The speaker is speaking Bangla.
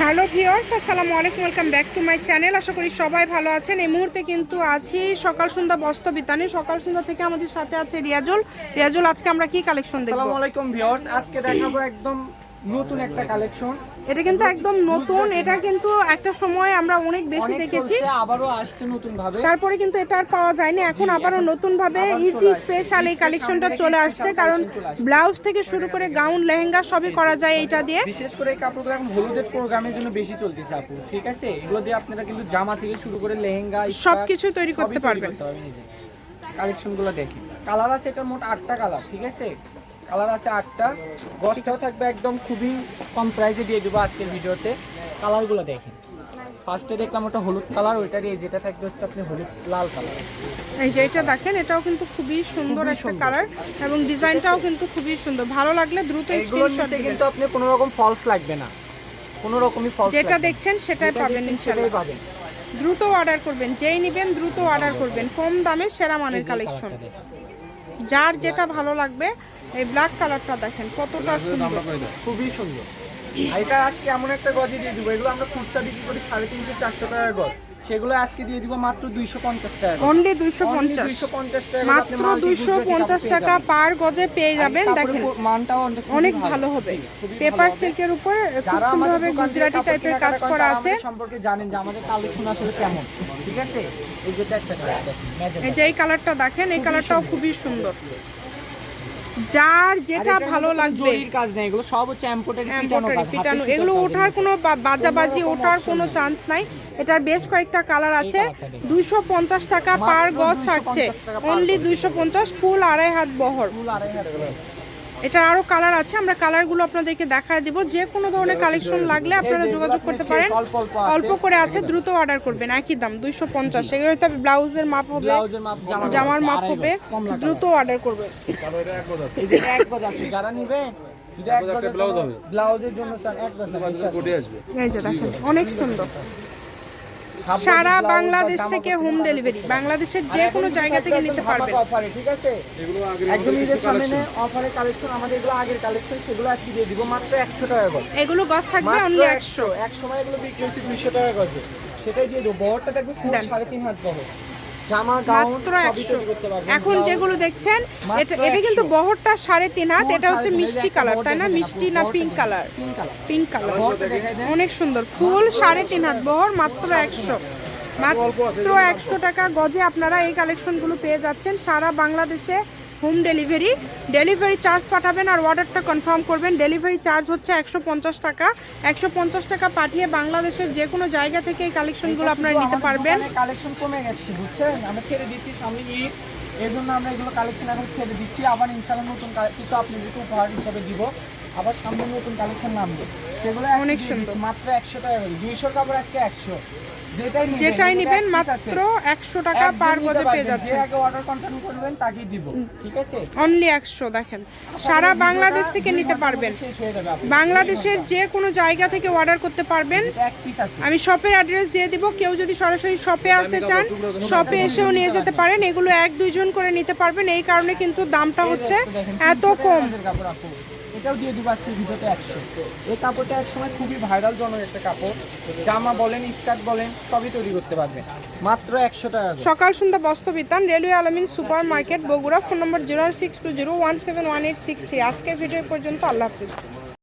হ্যালো ভিওর্স আসসালামু আলাইকুম, welcome back to my channel. আশা করি সবাই ভালো আছেন। এই মুহূর্তে কিন্তু আছি সকাল সন্ধ্যা বস্ত্র বিতানে। সকাল সন্ধ্যা থেকে আমাদের সাথে আছে রিয়াজুল। রিয়াজুল, আজকে আমরা কি কালেকশন দেখব? আসসালামু আলাইকুম ভিওর্স আজকে দেখাবো একদম নতুন একটা কালেকশন এটা কিন্তু একদম নতুন এটা কিন্তু একটা সময় আমরা অনেক বেশি দেখেছি। আবারও আসছে নতুন ভাবে তারপরে কিন্তু এটা আর পাওয়া যায়নি এখন আবারও নতুন ভাবে ইটি স্পেশাল এই কালেকশনটা চলে আসছে কারণ ব্লাউজ থেকে শুরু করে গাউন লেহেঙ্গা সবই করা যায় এটা দিয়ে। বিশেষ করে এই কাপড়গুলো এখন হলুদের প্রোগ্রামের জন্য বেশি চলতেছে আপু ঠিক আছে? এগুলো দিয়ে আপনারা কিন্তু জামা থেকে শুরু করে লেহেঙ্গা সবকিছু তৈরি করতে পারবেন। কালেকশনগুলো দেখি। কালার আছে এটা মোট আটটা কালার ঠিক আছে? কালার আছে আটটা। গছটাও থাকবে একদম খুবই কম প্রাইসে দিয়ে দেবো আজকের ভিডিওতে। কালারগুলো দেখেন। ফার্স্টে দেখলাম ওটা হলুদ কালার ওইটারই এই যেটা থাকবে হচ্ছে আপনি হলুদ লাল কালার। এই যে এটা দেখেন এটাও কিন্তু খুবই সুন্দর একটা। কালার এবং ডিজাইনটাও কিন্তু খুবই সুন্দর। ভালো লাগলে দ্রুত স্ক্রিনশট কিন্তু আপনি কোনো রকম ফলস লাগবে না। কোনো রকমই ফলস যেটা দেখছেন সেটাই পাবেন ইনশাআল্লাহ পাবেন। দ্রুত অর্ডার করবেন। যেই নেবেন দ্রুত অর্ডার করবেন। কম দামে সেরা মানের কালেকশন যার যেটা ভালো লাগবে এই ব্ল্যাক কালারটা দেখেন কতটা সুন্দর। খুবই সুন্দর। এটা আজকে এমন একটা গজে দিয়ে দিব। এগুলো আমরা খুচরা বিক্রি করি সাড়ে তিনশো চারশো টাকার গজ। সেগুলো আজকে দিয়ে দিব মাত্র দুইশো পঞ্চাশ টাকা অনলি দুইশো পঞ্চাশ। দুইশো পঞ্চাশ টাকা মাত্র দুইশো পঞ্চাশ টাকা পার গজে পেয়ে যাবেন দেখেন। মানটাও অনেক ভালো। হবে। পেপার। সিল্কের উপর খুব সুন্দরভাবে গুজরাটি টাইপের কাজ করা আছে। সম্পর্কে জানেন যে আমাদের কালেকশন আসলে কেমন। ঠিক আছে? এই যেটা একটা কালার দেখেন এই যে এই কালারটা দেখেন এই কালারটাও খুবই সুন্দর। যার যেটা ভালো লাগবে। জরির কাজ নেই এগুলো সব হচ্ছে এমপোর্টেড পিটানো এগুলো ওঠার কোনো বাজাবাজি ওঠার কোনো চান্স নাই। এটার বেশ কয়েকটা কালার আছে। দুইশো পঞ্চাশ টাকা পার গজ থাকছে। অনলি দুইশো পঞ্চাশ ফুল আড়াই হাত বহর। ফুল আড়াই করে। এটার আরও কালার আছে আমরা কালারগুলো আপনাদেরকে দেখায় দিব। যে কোনো ধরনের কালেকশন লাগলে আপনারা যোগাযোগ করতে পারেন। অল্প করে আছে দ্রুত অর্ডার করবেন একই দাম দুইশো পঞ্চাশ। এগুলো তবে ব্লাউজের মাপ হবে ব্লাউজের মাপ জামার মাপ হবে দ্রুত অর্ডার করবেন। এই যে এক গজ আছে যারা নিবে যদি এক গজ ব্লাউজের জন্য চান এক গজ না, বেশি আছে। এই যে দেখেন অনেক সুন্দর। সারা বডি বাংলাদেশ থেকে হোম ডেলিভারি বাংলাদেশের যে কোনো জায়গা থেকে নিতে একদম পারবেন। অফারে, ঠিক আছে? একদম ঈদের সামনে অফারে কালেকশন আমাদের এগুলো আগের কালেকশন সেগুলো আজকে দিয়ে দিব মাত্র একশো টাকা গজ এগুলো গজ থাকবে অনলি একশো একশো এক সময় এগুলো বিক্রি হচ্ছে দুইশো টাকা গজে। সেটাই দিয়ে দেবো। বহরটা থাকবে ফুল। সাড়ে তিন হাত বহর। গাউন মাত্র একশো। এখন যেগুলো দেখছেন এটা এটা কিন্তু বহরটা সাড়ে তিন হাত এটা হচ্ছে মিষ্টি কালার তাই না? মিষ্টি না পিঙ্ক কালার পিঙ্ক কালার অনেক সুন্দর। ফুল সাড়ে তিন হাত বহর মাত্র একশো। মাত্র একশো টাকা গজে আপনারা এই কালেকশনগুলো পেয়ে যাচ্ছেন সারা বাংলাদেশে। Home delivery. ডেলিভারি চার্জ পাঠাবেন আর অর্ডারটা কনফার্ম করবেন। ডেলিভারি চার্জ হচ্ছে একশো পঞ্চাশ টাকা। একশো পঞ্চাশ টাকা পাঠিয়ে বাংলাদেশের যে কোনো জায়গা থেকে এই কালেকশনগুলো আপনারা নিতে পারবেন। কালেকশন কমে গেছে বুঝছেন? আমরা ছেড়ে দিচ্ছি সামনে এই এর জন্য আমরা এগুলো কালেকশন এখন ছেড়ে দিচ্ছি। আবার ইনশাল্লাহ নতুন কিছু আপনাদেরকে উপহার হিসাবে দিব। আবার সামনে নতুন কালেকশন নামবে। সেগুলো অনেক সুন্দর। মাত্র একশো টাকা করে। দুইশো কাপড় আজকে একশো। যেটাই নিবেন, নেবেন মাত্র। একশো টাকা পার গজে পেয়ে পারবেন, যাচ্ছেন। যে আগে অর্ডার কনফার্ম করবেন তাকেই দিব। ঠিক আছে? অনলি একশো দেখেন। সারা বাংলাদেশ থেকে নিতে পারবেন। বাংলাদেশের যে কোনো জায়গা থেকে অর্ডার করতে পারবেন। এক পিস আছে। আমি শপের অ্যাড্রেস দিয়ে দিব। কেউ যদি সরাসরি শপে আসতে চান শপে এসেও নিয়ে যেতে পারেন। এগুলো এক দুইজন করে নিতে পারবেন। এই কারণে কিন্তু দামটা হচ্ছে এত কম। এটাও দিয়ে দেবো আজকে ভিডিওতে একশো। এই কাপড়টা একসময় খুবই ভাইরাল জনক একটা কাপড়। জামা বলেন, স্কার্ট বলেন, সবই তৈরি করতে পারবে। মাত্র একশো টাকা সকাল সন্ধ্যা বস্ত্র বিতান railway Almin super market Bogura, phone number zero six two zero one seven one eight six three. আজকের ভিডিও পর্যন্ত, আল্লাহ হাফিজ।